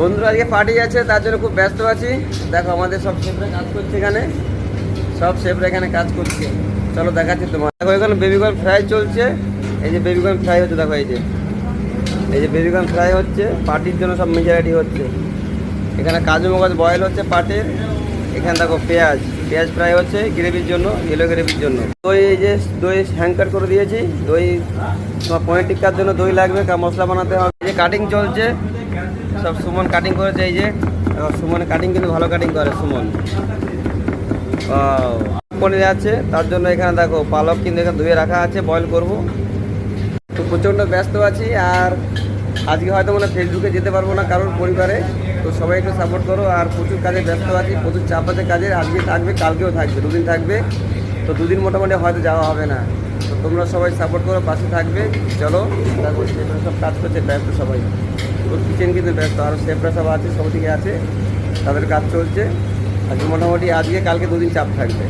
বন্ধুরা, আজকে পার্টি আছে, তার জন্য খুব ব্যস্ত আছি। দেখো, আমাদের সব শেফরা কাজ করছে এখানে। সব শেফরা এখানে কাজ করছে। চলো দেখাচ্ছি তোমার। দেখো, এখানে বেবিকর্ন ফ্রাই চলছে। এই যে বেবিকর্ন ফ্রাই হচ্ছে, দেখো, এই যে। এই যে বেবিকর্ন ফ্রাই হচ্ছে পার্টির জন্য সব মেজরিটি হচ্ছে। এখানে কাজু মগজ বয়েল হচ্ছে পাটের এখানে দেখো, পেঁয়াজ। পেঁয়াজ ফ্রাই হচ্ছে গ্রেভির জন্য ইয়েলো গ্রেভির জন্য। দই, এই যে দই হ্যাঙ্কার করে দিয়েছি। দই, তোমার পনির টিক্কার জন্য দই লাগবে মশলা বানাতে হবে। যে কাটিং চলছে। সব সুমন কাটিং করেছে এই যে। সুমন কাটিং কিন্তু ভালো কাটিং করে, সুমন। পনির আছে, তার জন্য এখানে দেখো, পালক কিন্তু এখানে ধুয়ে রাখা আছে বয়েল করব। তো প্রচণ্ড ব্যস্ত আছি, আর আজকে হয়তো মানে ফেসবুকে যেতে পারব না কারোর পরিবারে। তো সবাই একটু সাপোর্ট করো, আর প্রচুর কাজে ব্যস্ত আছি, প্রচুর চাপ আছে কাজে আজকে থাকবে, কালকেও থাকবে, দুদিন থাকবে। তো দুদিন মোটামুটি হয়তো যাওয়া হবে না। তোমরা সবাই সাপোর্ট করো, পাশে থাকবে, চলো। সব কাজ করছে, ব্যস্ত সবাই। ওর কিচেন কিন্তু ব্যস্ত আরও সেফরা সব আছে, সব দিকে আছে। তাদের কাজ চলছে। আজকে মোটামুটি আজকে, কালকে দুদিন চাপ থাকবে।